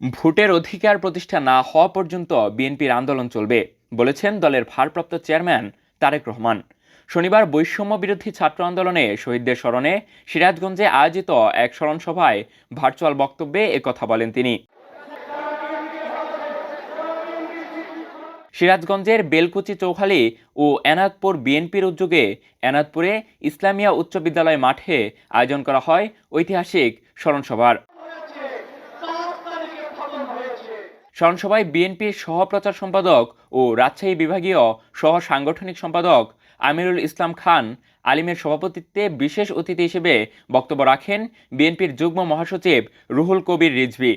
ভোটের অধিকার প্রতিষ্ঠা না হওয়া পর্যন্ত বিএনপির আন্দোলন চলবে, বলেছেন দলের ভারপ্রাপ্ত চেয়ারম্যান তারেক রহমান। শনিবার বৈষম্য বিরোধী ছাত্র আন্দোলনে শহীদদের স্মরণে সিরাজগঞ্জে আয়োজিত এক স্মরণ সভায় ভার্চুয়াল বক্তব্যে একথা বলেন তিনি। সিরাজগঞ্জের বেলকুচি চৌখালী ও এনাদপুর বিএনপির উদ্যোগে এনাদপুরে ইসলামিয়া উচ্চ বিদ্যালয় মাঠে আয়োজন করা হয় ঐতিহাসিক স্মরণসভার। স্মরণসভায় বিএনপির সহপ্রচার সম্পাদক ও রাজশাহী বিভাগীয় সহ সাংগঠনিক সম্পাদক আমিরুল ইসলাম খান আলিমের সভাপতিত্বে বিশেষ অতিথি হিসেবে বক্তব্য রাখেন বিএনপির যুগ্ম মহাসচিব রুহুল কবির রিজভী।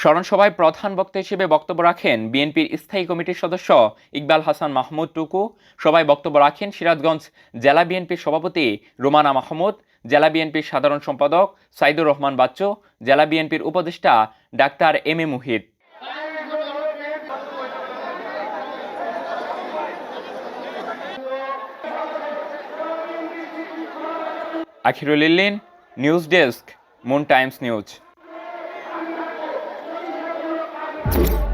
স্মরণসভায় প্রধান বক্তা হিসেবে বক্তব্য রাখেন বিএনপির স্থায়ী কমিটির সদস্য ইকবাল হাসান মাহমুদ টুকু। সবাই বক্তব্য রাখেন সিরাজগঞ্জ জেলা বিএনপির সভাপতি রুমানা মাহমুদ, জেলা বিএনপির সাধারণ সম্পাদক সাইদুর রহমান বাচ্চু, জেলা বিএনপির উপদেষ্টা doctor M A Muhit. Akhirul Illin, news desk, Moon Times news. Thank you.